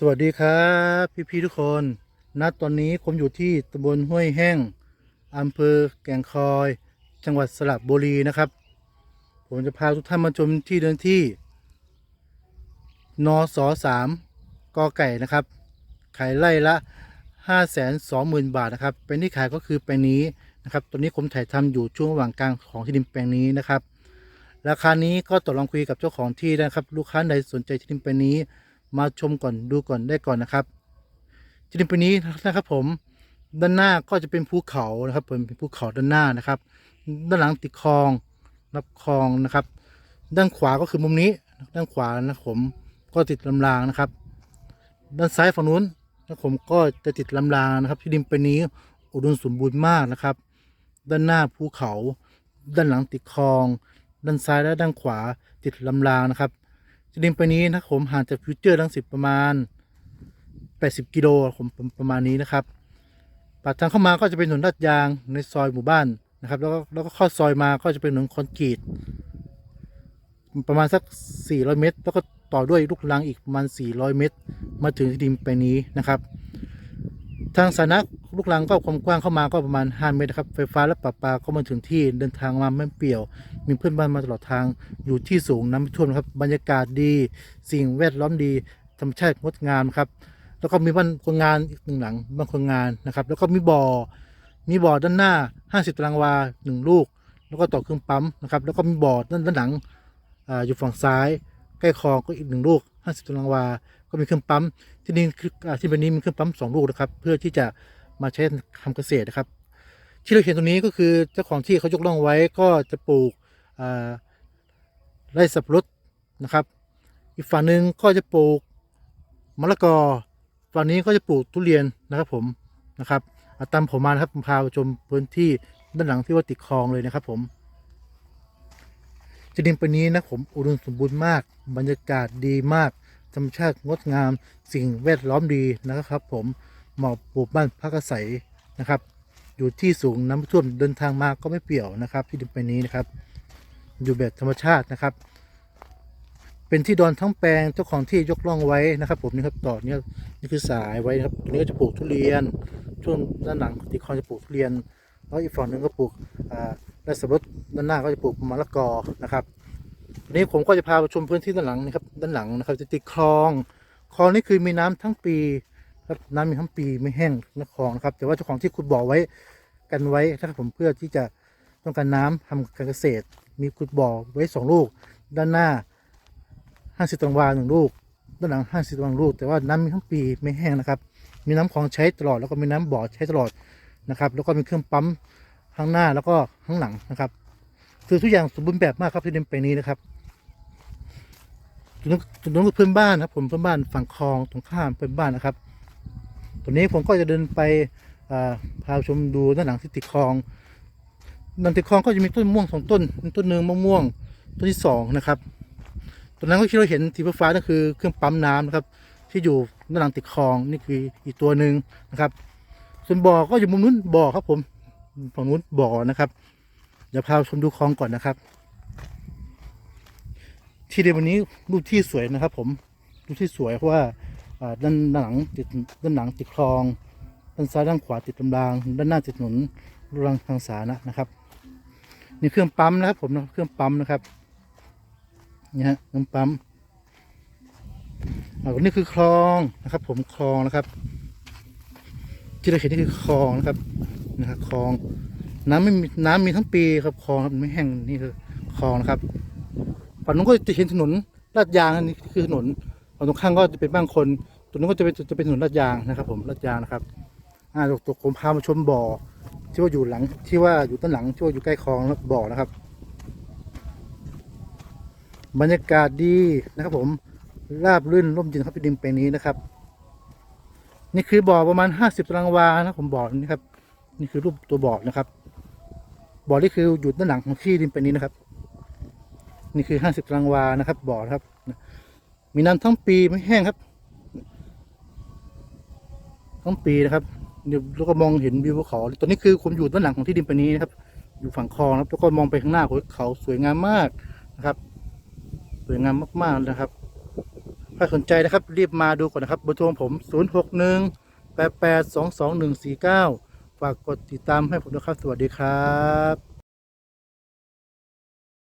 สวัสดีครับพี่พี่ๆทุกคนณตอนนี้ผมอยู่ที่ตำบลห้วยแห้งอำเภอแก่งคอย จังหวัดสระบุรีนะครับ ผมจะพาทุกท่านมาชมที่เดินที่นสสามกอไก่นะครับ ขายไร่ละ 5 2 0 0 0 0 บาทนะครับเป็นที่ขายก็คือแปลงนี้นะครับตอนนี้ผมถ่ายทำอยู่ช่วงระหว่างกลางของที่ดินแปลงนี้นะครับ ราคานี้ก็ต่อรองคุยกับเจ้าของที่นะครับ ลูกค้าใดสนใจที่ดินแปลงนี้ มาชมก่อนดูก่อนได้ก่อนนะครับที่ดินแปลงนี้นะครับผมด้านหน้าก็จะเป็นภูเขานะครับเป็นภูเขาด้านหน้านะครับ ด้านหลังติดคลองรับคลองนะครับ ด้านขวาก็คือมุมนี้ด้านขวานะครับผมก็ติดลำรางนะครับ ด้านซ้ายฝั่งนู้นนะครับผมก็จะติดลำรางนะครับที่ดินแปลงนี้อุดมสมบูรณ์มากนะครับ ด้านหน้าภูเขา ด้านหลังติดคลอง ด้านซ้ายและด้านขวาติดลำรางนะครับ ดินแปนี้นะครับผมห่างจากฟิวเจอร์ลังสิตประมาณ 80 กิโลผมประมาณนี้นะครับปากทางเข้ามาก็จะเป็นถนนลาดยางในซอยหมู่บ้านนะครับแล้วก็แล้วก็เข้าซอยมาก็จะเป็นถนนคอนกรีตประมาณสัก 400 เมตร แล้วก็ต่อด้วยลูกรังอีกประมาณ 400 เมตร มาถึงที่ดินแปนี้นะครับ ทางสาธารณะ ลูกรังก็ความกว้างเข้ามาก็ประมาณ 5 เมตรนะครับ ไฟฟ้าและประปาก็มาถึงที่เดินทางมาไม่เปี่ยว มีเพื่อนบ้านมาตลอดทางอยู่ที่สูงน้ำไม่ท่วมครับบรรยากาศดี สิ่งแวดล้อมดีธรรมชาติงดงามครับแล้วก็มีบ้านคนงานอีกหนึ่งหลังบ้านคนงานนะครับ แล้วก็มีบ่อมีบ่อด้านหน้า 50ตารางวาหนึ่งลูก แล้วก็ต่อเครื่องปั๊มนะครับ แล้วก็มีบ่อด้านด้านหลังออยู่ฝั่งซ้าย ใกล้คลองก็อีกหนึ่งลูก 50ตารางวา ก็มีเครื่องปั๊มที่นี่ที่เป็นนี้มีเครื่องปั๊มสองลูกนะครับ เพื่อที่จะ มาใช้ทำเกษตรนะครับ ที่เราเห็นตรงนี้ก็คือเจ้าของที่เขายกร่องไว้ก็จะปลูกไร่สับปะรดนะครับ อีกฝั่งหนึ่งก็จะปลูกมะละกอฝั่งนี้ก็จะปลูกทุเรียนนะครับผมนะครับอาตามผมมานะครับผมพาไปชมพื้นที่ด้านหลังที่ว่าติดคลองเลยนะครับผมที่ดินปลงนี้นะผมอุดมสมบูรณ์มาก บรรยากาศดีมากธรรมชาติงดงาม สิ่งแวดล้อมดีนะครับผม เหมาะปลูกบ้านพักอาศัยนะครับ อยู่ที่สูงน้ำไม่ท่วมเดินทางมาก็ไม่เปี่ยวนะครับ ที่ดินแปลงนี้นะครับ อยู่แบบธรรมชาตินะครับ เป็นที่ดอนทั้งแปลงเจ้าของที่ยกล่องไว้นะครับ ผมนี่ครับต่อเนี่ยนี่คือสายไว้นะครับตรงนี้ก็จะปลูกทุเรียน ช่วงด้านหลังติดคลองจะปลูกทุเรียนแล้วอีกฝั่งหนึ่งก็ปลูกอ่าและสับปะรดด้านหน้าก็จะปลูกมะละกอนะครับวันนี้ผมก็จะพาไปชมพื้นที่ด้านหลังนะครับ ด้านหลังนะครับ จะติดคลอง คลองนี่คือมีน้ำทั้งปี ครับน้ำมีทั้งปีไม่แห้งนะคลองนะครับ แต่ว่าเจ้าของที่ขุดบ่อไว้กันไว้นะครับผมเพื่อที่จะต้องการน้ำทำการเกษตร มีขุดบ่อไว้สองลูก ด้านหน้า 50ตารางวาหนึ่งลูก ด้านหลัง 50ตารางลูก แต่ว่าน้ำมีทั้งปีไม่แห้งนะครับ มีน้ำคลองใช้ตลอดแล้วก็มีน้ำบ่อใช้ตลอดนะครับ แล้วก็มีเครื่องปั๊มข้างหน้าแล้วก็ข้างหลังนะครับคือทุกอย่างสมบูรณ์แบบมากครับที่ดินแปลงนี้นะครับจุดนู้นจุดนู้นคือเพื่อนบ้านนะครับผมเพื่อนบ้านฝั่งคลองตรงข้ามเพื่อนบ้านนะครับ วนี้ผมก็จะเดินไปพาชมดูด้านหลังที่ติดคลองด้านติดคลองก็จะมีต้นม่วงสองต้นต้นหนึ่งมะม่วงต้นที่สองนะครับตรงนั้นก็ที่เราเห็นสีฟ้านั่นคือเครื่องปั๊มน้ำนะครับ ที่อยู่ด้านหลังติดคลองนี่คืออีกตัวหนึ่งนะครับ ส่วนบ่อก็อยู่มุมนู้นบ่อครับผมฝั่งนู้นบ่อนะครับเดี๋ยวพาชมดูคลองก่อนนะครับ ที่เดียววันนี้รูปที่สวยนะครับ ผมรูปที่สวยเพราะว่า ด้านหลังติดด้านหลังติดคลองด้านซ้ายด้านขวาติดลำรางด้านหน้าติดถนนลูรังทางสาธารณะนะครับนี่เครื่องปั๊มนะครับผมเครื่องปั๊มนะครับนี่ฮะน้ำปั๊มอ่านี่คือคลองนะครับ ผมคลองนะครับ ที่เราเห็นนี่คือคลองนะครับนะครับคลองน้ำไม่มีน้ำมีทั้งปีครับคลองครับไม่แห้งนี่คือคลองนะครับฝั่งนู้นก็จะเห็นถนนลาดยางอันนี้คือถนน ฝั่งตรงข้างก็จะเป็นบ้านคนตรงนู้นก็จะเป็นจะเป็นถนนลาดยางนะครับ ผมลาดยางนะครับอ่าตัวผมพามาชมบ่อ ที่ว่าอยู่หลังที่ว่าอยู่ด้นหลังที่ว่าอยู่ใกล้คลองแล้วบ่อนะครับ บรรยากาศดีนะครับ ผมราบรื่นร่มเย็นครับที่ดินแปลงนี้นะครับ นี่คือบ่อประมาณ50ตารางวานะผมบ่อนี่ครับ นี่คือรูปตัวบ่อนะครับบ่อนี่คืออยู่ด้านหลังของที่ดินแปลงนี้นะครับ นี่คือ50ตารางวานะครับบ่อครับ มีน้ำทั้งปีไม่แห้งครับ ทั้งปีนะครับเดี๋ยวเราก็มองเห็นวิวภูเขาตัวนี้คือผมอยู่ด้านหลังของที่ดินแปลงนี้นะครับ อยู่ฝั่งคลองนะครับแล้วก็มองไปข้างหน้าของเขาสวยงามมากนะครับ สวยงามมากๆนะครับ ถ้าสนใจนะครับรีบมาดูก่อนนะครับเบอร์โทรผม 061 88 22149 ฝากกดติดตามให้ผมด้วยครับ สวัสดีครับ